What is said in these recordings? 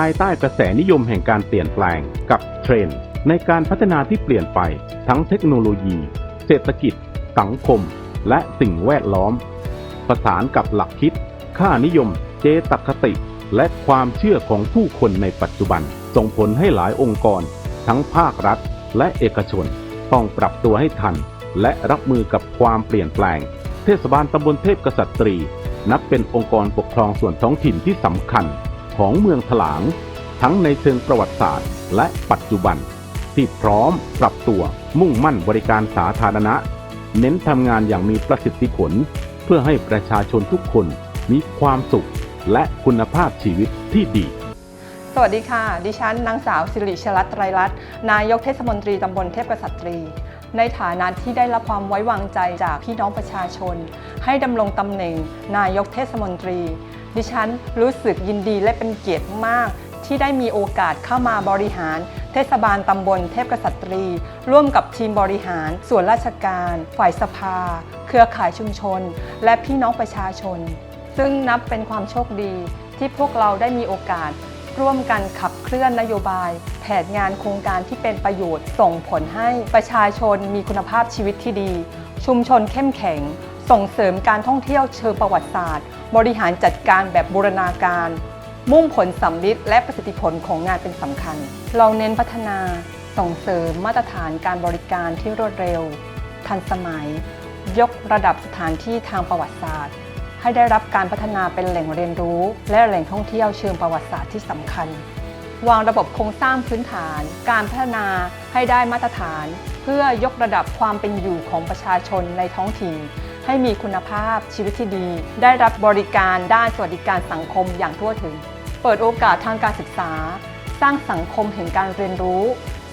ภายใต้กระแสนิยมแห่งการเปลี่ยนแปลงกับเทรนด์ในการพัฒนาที่เปลี่ยนไป ทั้งเทคโนโลยี เศรษฐกิจ สังคม และสิ่งแวดล้อม ประสานกับหลักคิด ค่านิยม เจตคติ และความเชื่อของผู้คนในปัจจุบัน ส่งผลให้หลายองค์กร ทั้งภาครัฐ และเอกชน ต้องปรับตัวให้ทัน และรับมือกับความเปลี่ยนแปลง เทศบาลตำบลเทพกษัตรี นับเป็นองค์กรปกครองส่วนท้องถิ่นที่สำคัญ ของเมืองถลาง ทั้งในเชิงประวัติศาสตร์ และปัจจุบัน ที่พร้อมปรับตัวมุ่งมั่นบริการสาธารณะ เน้นทำงานอย่างมีประสิทธิผล เพื่อให้ประชาชนทุกคนมีความสุขและคุณภาพชีวิตที่ดี สวัสดีค่ะ ดิฉันนางสาวสิริชลัตไตรรัตน์นายกเทศมนตรีตำบลเทพกษัตรี ในฐานะที่ได้รับความไว้วางใจจากพี่น้องประชาชน ให้ดำรงตำแหน่งนายกเทศมนตรี ดิฉันรู้สึกยินดีและเป็นเกียรติมาก ที่ได้มีโอกาสเข้ามาบริหาร เทศบาลตำบลเทพกษัตรี ร่วมกับทีมบริหาร ส่วนราชการ ฝ่ายสภา เครือข่ายชุมชน และพี่น้องประชาชน ซึ่งนับเป็นความโชคดี ที่พวกเราได้มีโอกาส ร่วมกันขับเคลื่อนนโยบาย แผนงานโครงการที่เป็นประโยชน์ ส่งผลให้ประชาชนมีคุณภาพชีวิตที่ดี ชุมชนเข้มแข็ง ส่งเสริมการท่องเที่ยวเชิงประวัติศาสตร์ บริหารจัดการแบบบูรณาการ มุ่งผลสำลิดและประสิทธิผลของงานเป็นสำคัญ เราเน้นพัฒนาส่งเสริมมาตรฐานการบริการที่รวดเร็ว ทันสมัย ยกระดับสถานที่ทางประวัติศาสตร์ ให้ได้รับการพัฒนาเป็นแหล่งเรียนรู้ และแหล่งท่องเที่ยวเชิงประวัติศาสตร์ที่สำคัญ วางระบบโครงสร้างพื้นฐาน การพัฒนาให้ได้มาตรฐาน เพื่อยกระดับความเป็นอยู่ของประชาชนในท้องถิ่น ให้มีคุณภาพชีวิตที่ดี ได้รับบริการด้านสวัสดิการสังคมอย่างทั่วถึง เปิดโอกาสทางการศึกษา สร้างสังคมแห่งการเรียนรู้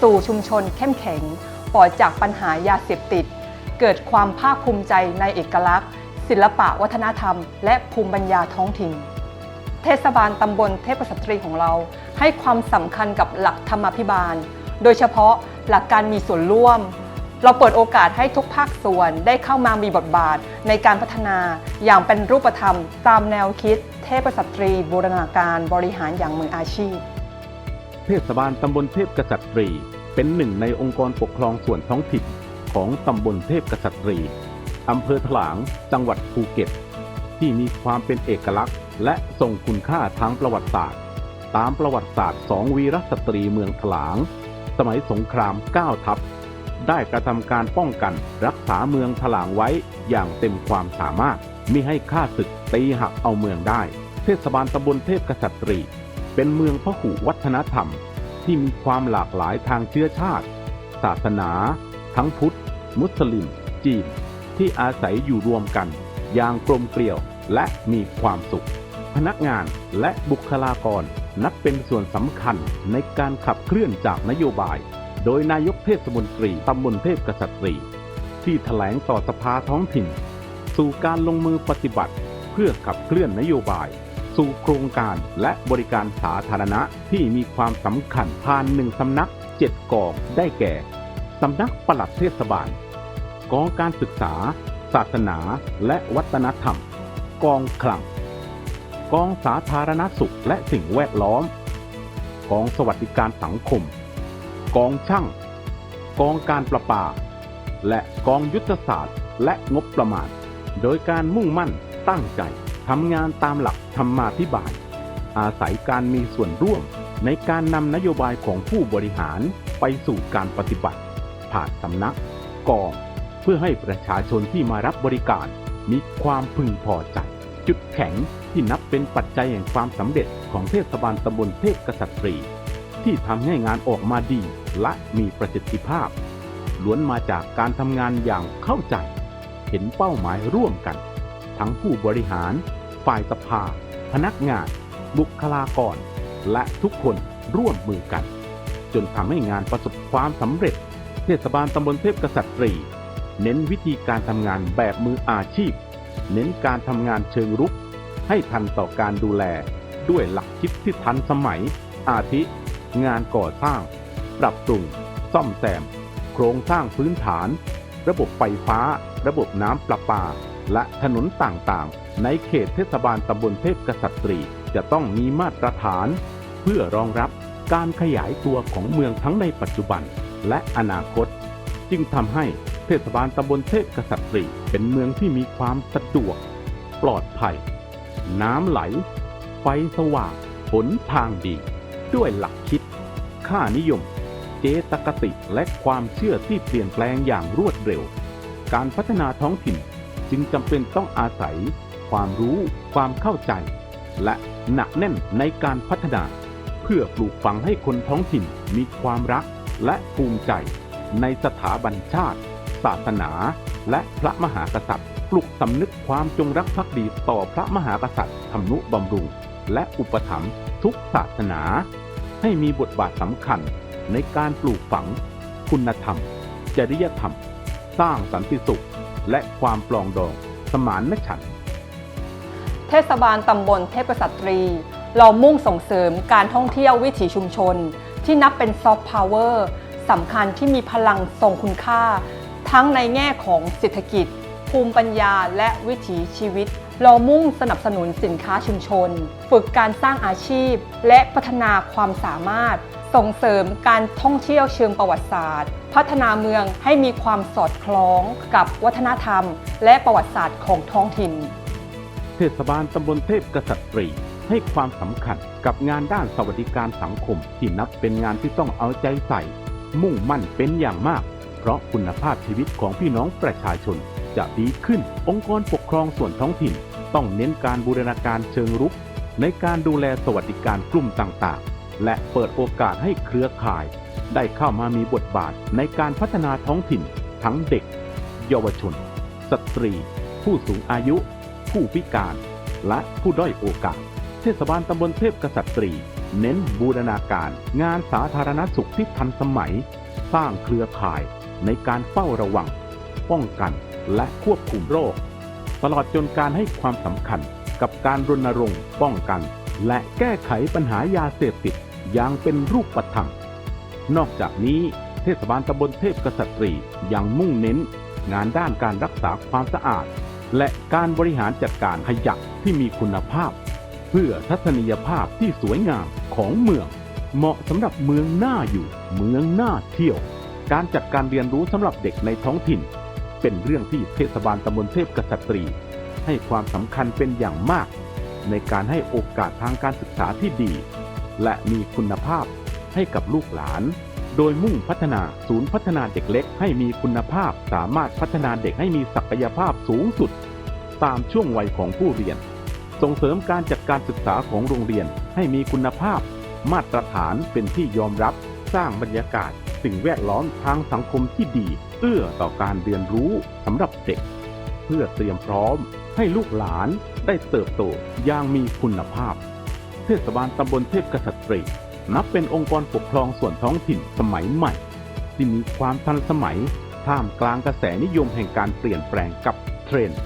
สู่ชุมชนเข้มแข็งปลอดจากปัญหายาเสพติด เกิดความภาคภูมิใจในเอกลักษณ์ ศิลปะวัฒนธรรม และภูมิปัญญาท้องถิ่นเทศบาลตำบลเทพสตรีของเรา ให้ความสำคัญกับหลักธรรมาภิบาล โดยเฉพาะหลักการมีส่วนร่วม เราเปิดโอกาสให้ทุกภาคส่วนได้เข้ามามีบทบาทในการพัฒนาอย่างเป็นรูปธรรม ตามแนวคิด เทพสตรีบูรณาการบริหารอย่างมืออาชีพ เทศบาลตำบลเทพกษัตรี เป็นหนึ่งในองค์กรปกครองส่วนท้องถิ่นของตำบลเทพกษัตรีอำเภอถลาง จังหวัดภูเก็ต ที่มีความเป็นเอกลักษณ์ และทรงคุณค่าทางประวัติศาสตร์ ตามประวัติศาสตร์สองวีรสตรีเมืองถลาง สมัยสงคราม 9 ทัพ ได้กระทำการป้องกัน รักษาเมืองถลางไว้อย่างเต็มความสามารถมิให้ข้าศึกตีหักเอาเมืองได้ เทศบาลตำบลเทพกษัตรี เป็นเมืองพหุวัฒนธรรม ที่มีความหลากหลายทางเชื้อชาติ ศาสนา ทั้งพุทธ มุสลิม จีน ที่อาศัยอยู่รวมกัน อย่างกลมเกลียวและมีความสุข พนักงานและบุคลากรนับเป็นส่วนสำคัญในการขับเคลื่อนจากนโยบาย โดยนายกเทศมนตรีตำบลเทพกษัตรี ที่แถลงต่อสภาท้องถิ่น สู่การลงมือปฏิบัติ เพื่อขับเคลื่อนนโยบาย สู่โครงการและบริการสาธารณะที่มีความสำคัญผ่านหนึ่งสำนักเจ็ดกองได้แก่สำนักปลัดเทศบาล กองการศึกษา ศาสนา และวัฒนธรรม กองคลัง กองสาธารณสุขและสิ่งแวดล้อม กองสวัสดิการสังคม กองช่าง กองการประปา และกองยุทธศาสตร์ และงบประมาณ โดยการมุ่งมั่นตั้งใจทำงานตามหลักธรรมาภิบาล อาศัยการมีส่วนร่วมในการนำนโยบายของผู้บริหารไปสู่การปฏิบัติ ผ่านสำนัก กอง เพื่อให้ประชาชนที่มารับบริการมีความพึงพอใจ จุดแข็งที่นับเป็นปัจจัยแห่งความสำเร็จของเทศบาลตำบลเทพกษัตรี ที่ทำให้งานออกมาดีและมีประสิทธิภาพ ล้วนมาจากการทำงานอย่างเข้าใจ เห็นเป้าหมายร่วมกัน ทั้งผู้บริหาร ฝ่ายสภา พนักงาน บุคลากร และทุกคนร่วมมือกัน จนทำให้งานประสบความสำเร็จ เทศบาลตำบลเทพกษัตรี เน้นวิธีการทำงานแบบมืออาชีพ เน้นการทำงานเชิงรุก ให้ทันต่อการดูแล ด้วยหลักคิดที่ทันสมัย อาทิ งานก่อสร้าง ปรับปรุง ซ่อมแซม โครงสร้างพื้นฐาน ระบบไฟฟ้า ระบบน้ำประปา และถนนต่างๆ ในเขตเทศบาลตำบลเทพกษัตรีจะต้องมีมาตรฐาน เพื่อรองรับการขยายตัวของเมืองทั้งในปัจจุบันและอนาคต จึงทำให้เทศบาลตำบลเทพกษัตรีเป็นเมืองที่มีความสะดวก ปลอดภัย น้ำไหล ไฟสว่างหนทางดี ด้วยหลักคิด ค่านิยม เจตคติและความเชื่อที่เปลี่ยนแปลงอย่างรวดเร็ว การพัฒนาท้องถิ่นจึงจำเป็นต้องอาศัย ความรู้ ความเข้าใจ และหนักแน่นในการพัฒนา เพื่อปลูกฝังให้คนท้องถิ่นมีความรักและภูมิใจ ในสถาบันชาติ ศาสนา และพระมหากษัตริย์ ปลุกสำนึกความจงรักภักดีต่อพระมหากษัตริย์ทำนุบำรุง และอุปถัมภ์ ทุกศาสนาให้มีบทบาทสำคัญในการปลูกฝัง คุณธรรม จริยธรรม สร้างสันติสุข และความปลองดอง สมานฉันเทศบาลตำบลเทพกษัตรี เรามุ่งส่งเสริมการท่องเที่ยววิถีชุมชน ที่นับเป็นซอฟต์พาวเวอร์สำคัญที่มีพลังทรงคุณค่า ทั้งในแง่ของเศรษฐกิจ ภูมิปัญญาและวิถีชีวิต เรามุ่งสนับสนุนสินค้าชุมชน ฝึกการสร้างอาชีพ และพัฒนาความสามารถ ส่งเสริมการท่องเที่ยวเชิงประวัติศาสตร์ พัฒนาเมืองให้มีความสอดคล้องกับวัฒนธรรม และประวัติศาสตร์ของท้องถิ่น เทศบาลตำบลเทพกษัตรีให้ความสำคัญกับงานด้านสวัสดิการสังคม ที่นับเป็นงานที่ต้องเอาใจใส่ มุ่งมั่นเป็นอย่างมาก เพราะคุณภาพชีวิตของพี่น้องประชาชน จะดีขึ้น องค์กรปกครองส่วนท้องถิ่น ต้องเน้นการบูรณาการเชิงรุก ในการดูแลสวัสดิการกลุ่มต่างๆ และเปิดโอกาสให้เครือข่าย ได้เข้ามามีบทบาทในการพัฒนาท้องถิ่น ทั้งเด็ก เยาวชน สตรี ผู้สูงอายุ ผู้พิการ และผู้ด้อยโอกาส เทศบาลตำบลเทพกษัตรี เน้นบูรณาการ งานสาธารณสุขที่ทันสมัย สร้างเครือข่ายในการเฝ้าระวัง ป้องกัน และควบคุมโรค ตลอดจนการให้ความสำคัญกับการรณรงค์ป้องกัน และแก้ไขปัญหายาเสพติดอย่างเป็นรูปธรรม นอกจากนี้เทศบาลตำบลเทพกษัตรียังมุ่งเน้น งานด้านการรักษาความสะอาด และการบริหารจัดการขยะที่มีคุณภาพ เพื่อทัศนียภาพที่สวยงามของเมือง เหมาะสำหรับเมืองน่าอยู่ เมืองน่าเที่ยว การจัดการเรียนรู้สำหรับเด็กในท้องถิ่น เป็นเรื่องที่เทศบาลตำบลเทพกษัตรี ให้ความสำคัญเป็นอย่างมาก ในการให้โอกาสทางการศึกษาที่ดี และมีคุณภาพให้กับลูกหลาน โดยมุ่งพัฒนาศูนย์พัฒนาเด็กเล็กให้มีคุณภาพ สามารถพัฒนาเด็กให้มีศักยภาพสูงสุด ตามช่วงวัยของผู้เรียน ส่งเสริมการจัดการศึกษาของโรงเรียนให้มีคุณภาพ มาตรฐานเป็นที่ยอมรับ สร้างบรรยากาศสิ่งแวดล้อมทางสังคมที่ดี อื้อต่อการเรียนรู้สำหรับเด็ก เพื่อเตรียมพร้อมให้ลูกหลานได้เติบโตอย่างมีคุณภาพ เทศบาลตำบลเทพกษัตรีนับเป็นองค์กรปกครองส่วนท้องถิ่นสมัยใหม่ ที่มีความทันสมัย ท่ามกลางกระแสนิยมแห่งการเปลี่ยนแปลงกับเทรนด์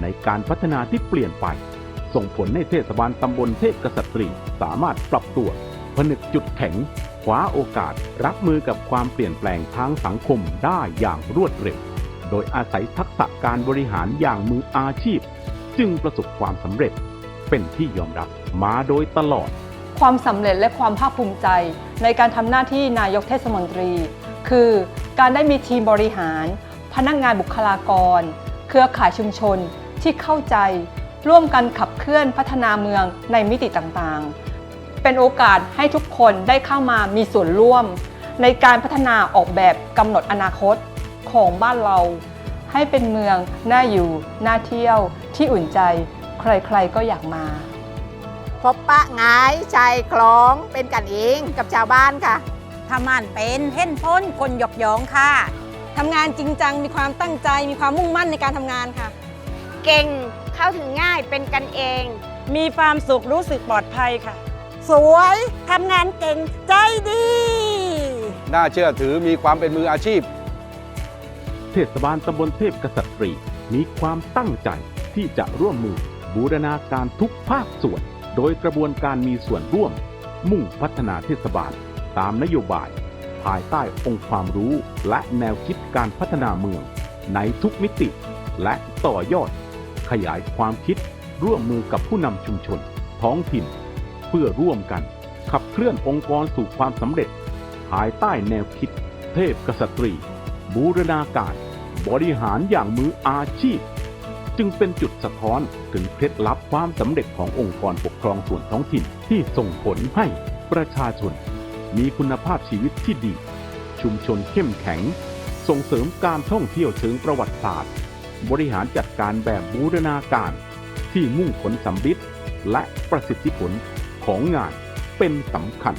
ในการพัฒนาที่เปลี่ยนไป ส่งผลให้เทศบาลตำบลเทพกษัตรีสามารถปรับตัว ผนึกจุดแข็ง คว้าโอกาสรับมือกับความเปลี่ยนแปลงทางสังคมได้อย่างรวดเร็ว โดยอาศัยทักษะการบริหารอย่างมืออาชีพ จึงประสบความสำเร็จเป็นที่ยอมรับมาโดยตลอด ความสำเร็จและความภาคภูมิใจ ในการทำหน้าที่นายกเทศมนตรี คือการได้มีทีมบริหาร พนักงานบุคลากร เครือข่ายชุมชนที่เข้าใจ ร่วมกันขับเคลื่อนพัฒนาเมืองในมิติต่างๆ เป็นโอกาสให้ทุกคนได้เข้ามามีส่วนร่วม ในการพัฒนาออกแบบกำหนดอนาคตของบ้านเรา ให้เป็นเมืองน่าอยู่ น่าเที่ยว ที่อุ่นใจ ใครๆก็อยากมา พบปะงายชายคลองเป็นกันเองกับชาวบ้านค่ะทำงานเป็นเพ่นพ้นคนหยอกหยองค่ะทำงานจริงจังมีความตั้งใจมีความมุ่งมั่นในการทำงานค่ะ เก่งเข้าถึงง่ายเป็นกันเอง มีความสุขรู้สึกปลอดภัยค่ะ สวยทำงานเก่งใจดี น่าเชื่อถือมีความเป็นมืออาชีพ เทศบาลตำบลเทพกษัตรีมีความตั้งใจที่จะร่วมมือบูรณาการทุกภาคส่วน โดยกระบวนการมีส่วนร่วม มุ่งพัฒนาเทศบาลตามนโยบาย ภายใต้องค์ความรู้และแนวคิดการพัฒนาเมือง ในทุกมิติ และต่อยอด ขยายความคิดร่วมมือกับผู้นำชุมชน ท้องถิ่นเพื่อร่วมกัน ขับเคลื่อนองค์กรสู่ความสำเร็จ ภายใต้แนวคิด เทพกษัตรี บูรณาการ บริหารอย่างมืออาชีพ จึงเป็นจุดสะท้อนถึงเคล็ดลับความสำเร็จขององค์กรปกครองส่วนท้องถิ่นที่ส่งผลให้ประชาชน มีคุณภาพชีวิตที่ดี ชุมชนเข้มแข็ง ส่งเสริมการท่องเที่ยวเชิงประวัติศาสตร์ บริหารจัดการแบบบูรณาการที่มุ่งผลสำลิดและประสิทธิผล ของงานเป็นสำคัญ